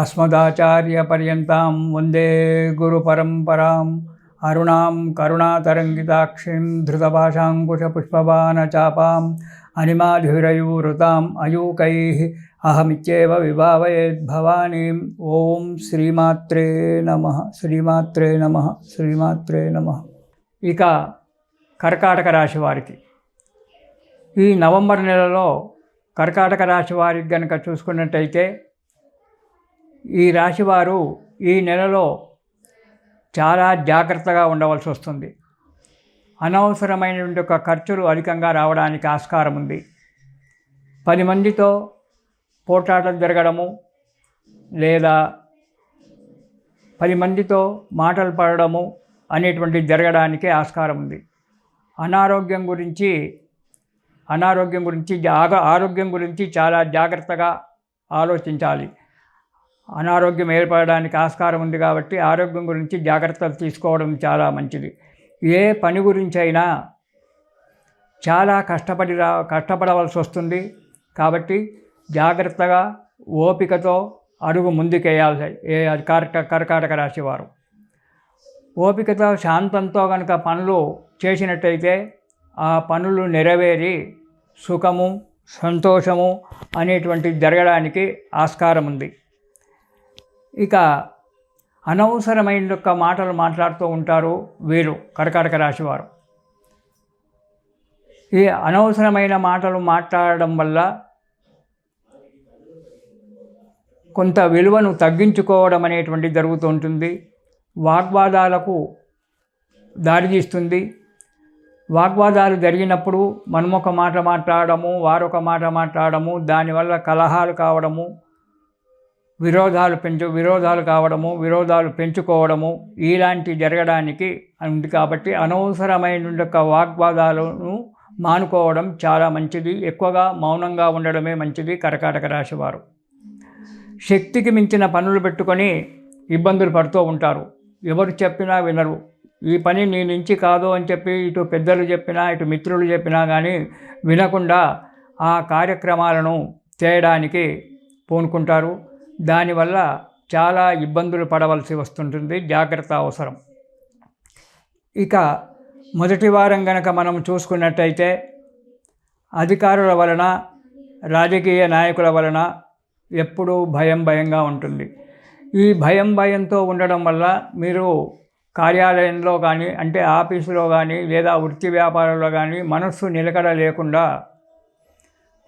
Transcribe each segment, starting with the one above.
అస్మదాచార్యపర్యంతాం వందే గురుపరంపరాం అరుణాం కరుణాతరంగితాక్షిం ధృతపాశాంకుశపుష్పబాణచాపాం అనిమాధురయూరుతాం అయూకై అహమిత్యేవ విభావయేద్భవానీం ఓం శ్రీమాత్రే నమ శ్రీమాత్రే నమ శ్రీమాత్రే నమ ఇక కర్కాటక రాశి వారికి. ఈ నవంబర్ నెలలో కర్కాటక రాశి వారికి గనక చూసుకున్నట్టయితే ఈ రాశివారు ఈ నెలలో చాలా జాగ్రత్తగా ఉండవలసి వస్తుంది. అనవసరమైనటువంటి ఒక ఖర్చులు అధికంగా రావడానికి ఆస్కారం ఉంది. పది మందితో పోట్లాటలు జరగడము లేదా పది మందితో మాటలు పడడము అనేటువంటి జరగడానికి ఆస్కారం ఉంది. అనారోగ్యం గురించి అనారోగ్యం గురించి ఆరోగ్యం గురించి చాలా జాగ్రత్తగా ఆలోచించాలి. అనారోగ్యం ఏర్పడడానికి ఆస్కారం ఉంది కాబట్టి ఆరోగ్యం గురించి జాగ్రత్తలు తీసుకోవడం చాలా మంచిది. ఏ పని గురించి అయినా చాలా కష్టపడి రా కష్టపడవలసి వస్తుంది కాబట్టి జాగ్రత్తగా ఓపికతో అడుగు ముందుకేయాల్సి ఏ కర్క కర్కాటక రాశివారు ఓపికతో శాంతంతో కనుక పనులు చేసినట్టయితే ఆ పనులు నెరవేరి సుఖము సంతోషము అనేటువంటి జరగడానికి ఆస్కారం ఉంది. ఇక అనవసరమైన యొక్క మాటలు మాట్లాడుతూ ఉంటారు వీరు కర్కాటక రాశివారు ఈ అనవసరమైన మాటలు మాట్లాడడం వల్ల కొంత విలువను తగ్గించుకోవడం అనేటువంటి జరుగుతూ ఉంటుంది. వాగ్వాదాలకు దారితీస్తుంది. వాగ్వాదాలు జరిగినప్పుడు మనము ఒక మాట మాట్లాడము వారొక మాట మాట్లాడము దానివల్ల కలహాలు కావడము విరోధాలు పెంచు విరోధాలు కావడము విరోధాలు పెంచుకోవడము ఇలాంటి జరగడానికి ఉంది కాబట్టి అనవసరమైన యొక్క వాగ్వాదాలను మానుకోవడం చాలా మంచిది. ఎక్కువగా మౌనంగా ఉండడమే మంచిది కర్కాటక రాశి వారు. శక్తికి మించిన పనులు పెట్టుకొని ఇబ్బందులు పడుతూ ఉంటారు. ఎవరు చెప్పినా వినరు. ఈ పని నీ నుంచి కాదు అని చెప్పి ఇటు పెద్దలు చెప్పినా ఇటు మిత్రులు చెప్పినా కానీ వినకుండా ఆ కార్యక్రమాలను చేయడానికి పూనుకుంటారు. దానివల్ల చాలా ఇబ్బందులు పడవలసి వస్తుంటుంది. జాగ్రత్త అవసరం. ఇక మొదటి వారం గనక మనం చూసుకున్నట్టయితే అధికారుల వలన రాజకీయ నాయకుల వలన ఎప్పుడూ భయం భయంగా ఉంటుంది. ఈ భయం భయంతో ఉండడం వల్ల మీరు కార్యాలయంలో కానీ అంటే ఆఫీసులో కానీ లేదా వృత్తి వ్యాపారంలో కానీ మనస్సు నిలకడ లేకుండా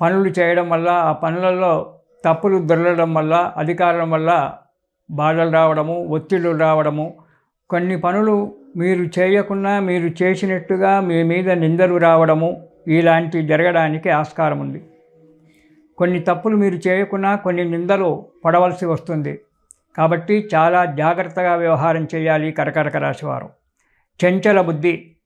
పనులు చేయడం వల్ల ఆ పనులలో తప్పులు దొరలడం వల్ల అధికారం వల్ల బాధలు రావడము ఒత్తిళ్ళు రావడము కొన్ని పనులు మీరు చేయకుండా మీరు చేసినట్టుగా మీ మీద నిందలు రావడము ఇలాంటి జరగడానికి ఆస్కారం ఉంది. కొన్ని తప్పులు మీరు చేయకుండా కొన్ని నిందలు పడవలసి వస్తుంది. కాబట్టి చాలా జాగ్రత్తగా వ్యవహారం చేయాలి కరకరక రాశివారు. చంచల బుద్ధి.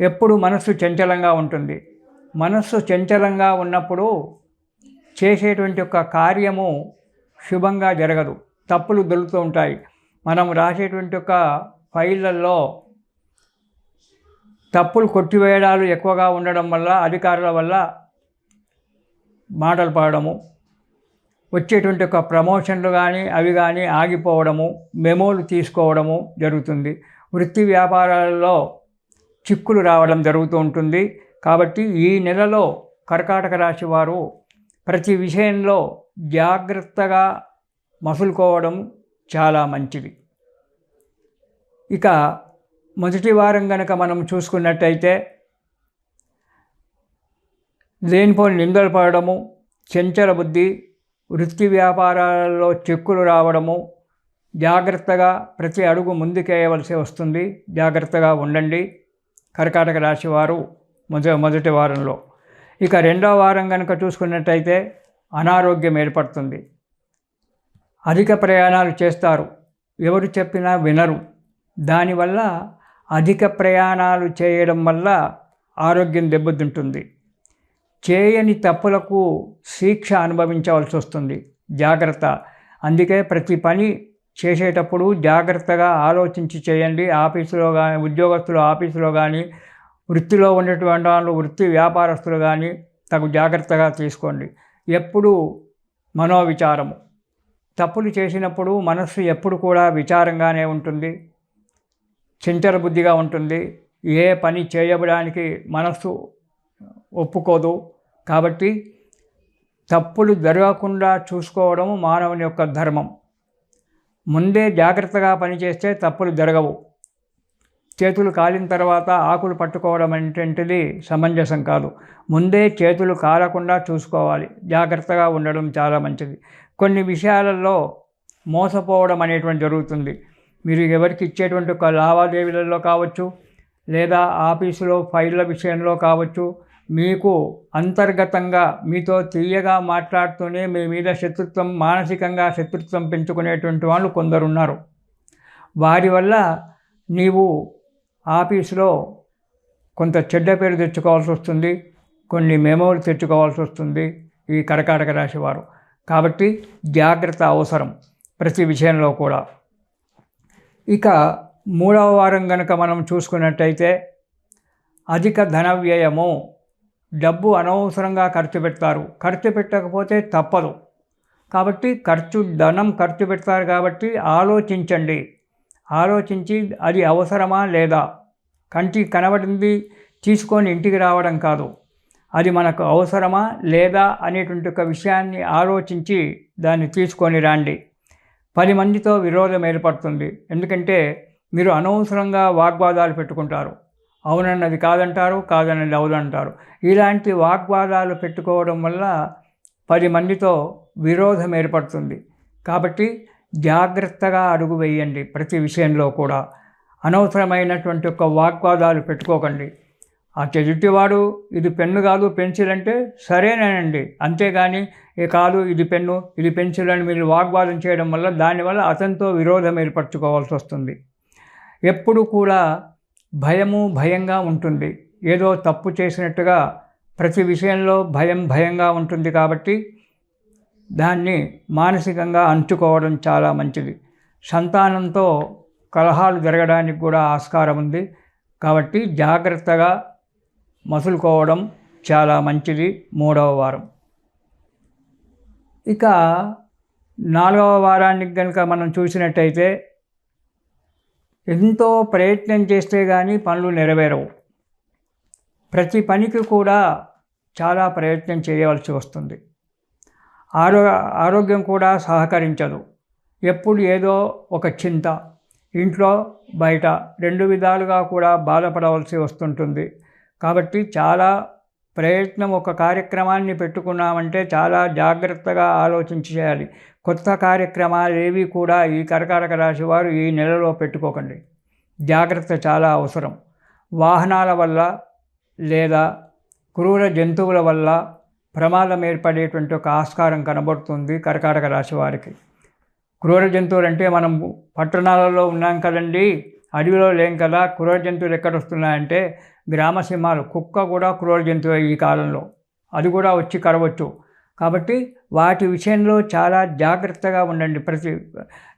ఎప్పుడు మనస్సు చంచలంగా ఉంటుంది. మనస్సు చంచలంగా ఉన్నప్పుడు చేసేటువంటి ఒక కార్యము శుభంగా జరగదు. తప్పులు దొరుకుతూ ఉంటాయి. మనం రాసేటువంటి ఒక ఫైళ్ళల్లో తప్పులు కొట్టివేయడాలు ఎక్కువగా ఉండడం వల్ల అధికారుల వల్ల మాటలు పడడము వచ్చేటువంటి ఒక ప్రమోషన్లు కానీ అవి కానీ ఆగిపోవడము మెమోలు తీసుకోవడము జరుగుతుంది. వృత్తి వ్యాపారాలలో చిక్కులు రావడం జరుగుతూ ఉంటుంది. కాబట్టి ఈ నెలలో కర్కాటక రాశి వారు ప్రతి విషయంలో జాగ్రత్తగా మసులుకోవడం చాలా మంచిది. ఇక మొదటి వారం కనుక మనం చూసుకున్నట్టయితే లేనిపోని నిందలు పడడము చెంచల బుద్ధి వృత్తి వ్యాపారాలలో చెక్కులు రావడము జాగ్రత్తగా ప్రతి అడుగు ముందుకేయవలసి వస్తుంది. జాగ్రత్తగా ఉండండి. కర్కాటక రాశి వారు మొద మొదటి వారంలో. ఇక రెండో వారం కనుక చూసుకున్నట్టయితే అనారోగ్యం ఏర్పడుతుంది. అధిక ప్రయాణాలు చేస్తారు. ఎవరు చెప్పినా వినరు. దానివల్ల అధిక ప్రయాణాలు చేయడం వల్ల ఆరోగ్యం దెబ్బతింటుంది. చేయని తప్పులకు శిక్ష అనుభవించవలసి వస్తుంది. జాగ్రత్త. అందుకే ప్రతి పని చేసేటప్పుడు జాగ్రత్తగా ఆలోచించి చేయండి. ఆఫీసులో కానీ ఉద్యోగస్తులు ఆఫీసులో కానీ వృత్తిలో ఉన్నటువంటి వాళ్ళు వృత్తి వ్యాపారస్తులు కానీ తగు జాగ్రత్తగా తీసుకోండి. ఎప్పుడు మనోవిచారము. తప్పులు చేసినప్పుడు మనస్సు ఎప్పుడు కూడా విచారంగానే ఉంటుంది. చించల బుద్ధిగా ఉంటుంది. ఏ పని చేయబడానికి మనస్సు ఒప్పుకోదు. కాబట్టి తప్పులు జరగకుండా చూసుకోవడం మానవుని యొక్క ధర్మం. ముందే జాగ్రత్తగా పనిచేస్తే తప్పులు జరగవు. చేతులు కాలిన తర్వాత ఆకులు పట్టుకోవడం అనేటువంటిది సమంజసం కాదు. ముందే చేతులు కాలకుండా చూసుకోవాలి. జాగ్రత్తగా ఉండడం చాలా మంచిది. కొన్ని విషయాలలో మోసపోవడం అనేటువంటి జరుగుతుంది. మీరు ఎవరికి ఇచ్చేటువంటి లావాదేవీలలో కావచ్చు లేదా ఆఫీసులో ఫైళ్ళ విషయంలో కావచ్చు మీకు అంతర్గతంగా మీతో తీయగా మాట్లాడుతూనే మీ మీద శత్రుత్వం మానసికంగా శత్రుత్వం పెంచుకునేటువంటి వాళ్ళు కొందరున్నారు. వారి వల్ల నీవు ఆఫీసులో కొంత చెడ్డ పేరు తెచ్చుకోవాల్సి వస్తుంది కొన్ని మెమోలు తెచ్చుకోవాల్సి వస్తుంది ఈ కర్కాటక రాశివారు కాబట్టి జాగ్రత్త అవసరం ప్రతి విషయంలో కూడా. ఇక మూడవ వారం కనుక మనం చూసుకున్నట్టయితే అధిక ధన వ్యయము డబ్బు అనవసరంగా ఖర్చు పెడతారు. ఖర్చు పెట్టకపోతే తప్పదు. కాబట్టి ఖర్చు ధనం ఖర్చు పెడతారు కాబట్టి ఆలోచించండి. ఆలోచించి అది అవసరమా లేదా? కంటికి కనబడింది తీసుకొని ఇంటికి రావడం కాదు. అది మనకు అవసరమా లేదా అనేటువంటి ఒక విషయాన్ని ఆలోచించి దాన్ని తీసుకొని రండి. పది మందితో విరోధం ఏర్పడుతుంది. ఎందుకంటే మీరు అనవసరంగా వాగ్వాదాలు పెట్టుకుంటారు. అవునన్నది కాదంటారు కాదన్నది అవునంటారు ఇలాంటి వాగ్వాదాలు పెట్టుకోవడం వల్ల పది మందితో విరోధం ఏర్పడుతుంది. కాబట్టి జాగ్రత్తగా అడుగు వేయండి ప్రతి విషయంలో కూడా. అనవసరమైనటువంటి ఒక వాగ్వాదాలు పెట్టుకోకండి. ఆ చెడుటివాడు ఇది పెన్ను కాదు పెన్సిల్ అంటే సరేనేనండి. అంతేగాని ఏ కాదు ఇది పెన్ను ఇది పెన్సిల్ అని మీరు వాగ్వాదం చేయడం వల్ల దానివల్ల అతనితో విరోధం ఏర్పరచుకోవాల్సి వస్తుంది. ఎప్పుడు కూడా భయము భయంగా ఉంటుంది. ఏదో తప్పు చేసినట్టుగా ప్రతి విషయంలో భయం భయంగా ఉంటుంది కాబట్టి దాన్ని మానసికంగా అంచుకోవడం చాలా మంచిది. సంతానంతో కలహాలు జరగడానికి కూడా ఆస్కారం ఉంది. కాబట్టి జాగ్రత్తగా మసులుకోవడం చాలా మంచిది మూడవ వారం. ఇక నాలుగవ వారానికి కనుక మనం చూసినట్టయితే ఎంతో ప్రయత్నం చేస్తే కానీ పనులు నెరవేరవు. ప్రతి పనికి కూడా చాలా ప్రయత్నం చేయవలసి వస్తుంది. ఆరో ఆరోగ్యం కూడా సహకరించదు. ఎప్పుడు ఏదో ఒక చింత. ఇంట్లో బయట రెండు విధాలుగా కూడా బాధపడవలసి వస్తుంటుంది. కాబట్టి చాలా ప్రయత్నం ఒక కార్యక్రమాన్ని పెట్టుకున్నామంటే చాలా జాగ్రత్తగా ఆలోచించి చేయాలి. కొత్త కార్యక్రమాలు ఏవి కూడా ఈ కర్కాటక రాశి వారు ఈ నెలలో పెట్టుకోకండి. జాగ్రత్త చాలా అవసరం. వాహనాల వల్ల లేదా క్రూర జంతువుల వల్ల ప్రమాదం ఏర్పడేటువంటి ఒక ఆస్కారం కనబడుతుంది కర్కాటక రాశి వారికి. క్రూర జంతువులు అంటే మనం పట్టణాలలో ఉన్నాం కదండి అడవిలో లేం కదా క్రూర జంతువులు ఎక్కడ వస్తున్నాయంటే గ్రామసింహాలు కుక్క కూడా క్రూర జంతువు ఈ కాలంలో. అది కూడా వచ్చి కరవచ్చు. కాబట్టి వాటి విషయంలో చాలా జాగ్రత్తగా ఉండండి ప్రతి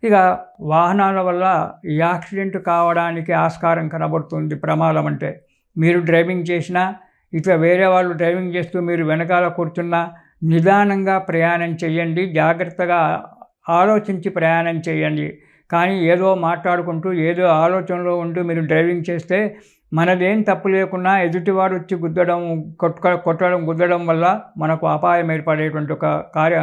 ఇక వాహనాల వల్ల యాక్సిడెంట్ కావడానికి ఆస్కారం కనబడుతుంది ప్రమాదం అంటే. మీరు డ్రైవింగ్ చేసినా ఇట్లా వేరే వాళ్ళు డ్రైవింగ్ చేస్తూ మీరు వెనకాల కూర్చున్నా నిదానంగా ప్రయాణం చేయండి జాగ్రత్తగా ఆలోచించి ప్రయాణం చేయండి కానీ ఏదో మాట్లాడుకుంటూ ఏదో ఆలోచనలో ఉంటూ మీరు డ్రైవింగ్ చేస్తే మనదేం తప్పు లేకున్నా ఎదుటివాడు వచ్చి గుద్దడం కొట్టుక కొట్టడం గుద్దడం వల్ల మనకు అపాయం ఏర్పడేటువంటి ఒక కార్య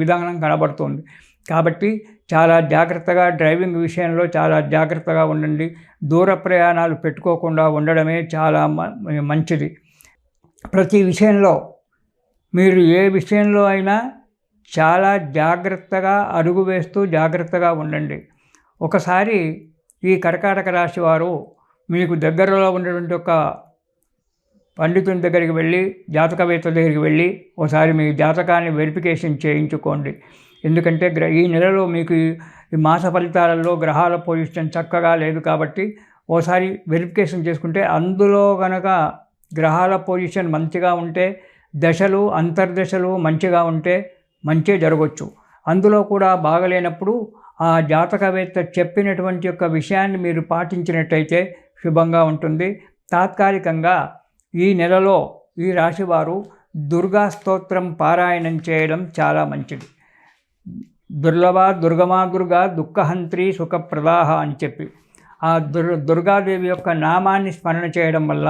విధానం కనబడుతుంది. కాబట్టి చాలా జాగ్రత్తగా డ్రైవింగ్ విషయంలో చాలా జాగ్రత్తగా ఉండండి. దూర ప్రయాణాలు పెట్టుకోకుండా ఉండడమే చాలా మంచిది. ప్రతి విషయంలో మీరు ఏ విషయంలో అయినా చాలా జాగ్రత్తగా అడుగు వేస్తూ జాగ్రత్తగా ఉండండి. ఒకసారి ఈ కర్కాటక రాశి వారు మీకు దగ్గరలో ఉన్నటువంటి ఒక పండితుని దగ్గరికి వెళ్ళి జాతకవేత్త దగ్గరికి వెళ్ళి ఒకసారి మీ జాతకాన్ని వెరిఫికేషన్ చేయించుకోండి. ఎందుకంటే ఈ నెలలో మీకు ఈ మాస ఫలితాలలో గ్రహాల పొజిషన్ చక్కగా లేదు కాబట్టి ఓసారి వెరిఫికేషన్ చేసుకుంటే అందులో కనుక గ్రహాల పొజిషన్ మంచిగా ఉంటే దశలు అంతర్దశలు మంచిగా ఉంటే మంచి జరగవచ్చు అందులో కూడా బాగలేనప్పుడు ఆ జాతకవేత్త చెప్పినటువంటి యొక్క విషయాన్ని మీరు పాటించినట్టయితే శుభంగా ఉంటుంది. తాత్కాలికంగా ఈ నెలలో ఈ రాశివారు దుర్గా స్తోత్రం పారాయణం చేయడం చాలా మంచిది. దుర్లభ దుర్గమా దుర్గా దుఃఖహంత్రి సుఖప్రదాహ అని చెప్పి. ఆ దుర్ దుర్గాదేవి యొక్క నామాన్ని స్మరణ చేయడం వల్ల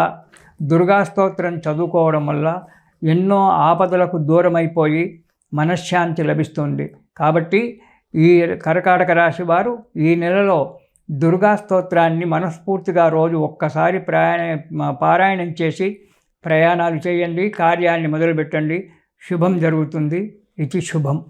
దుర్గాస్తోత్రం చదువుకోవడం వల్ల ఎన్నో ఆపదలకు దూరమైపోయి మనశ్శాంతి లభిస్తుంది. కాబట్టి ఈ కర్కాటక రాశి వారు ఈ నెలలో దుర్గా స్తోత్రాన్ని మనస్ఫూర్తిగా రోజు ఒక్కసారి ప్రయాణ పారాయణం చేసి ప్రయాణాలు చేయండి కార్యాన్ని మొదలుపెట్టండి. శుభం జరుగుతుంది. ఇది శుభం.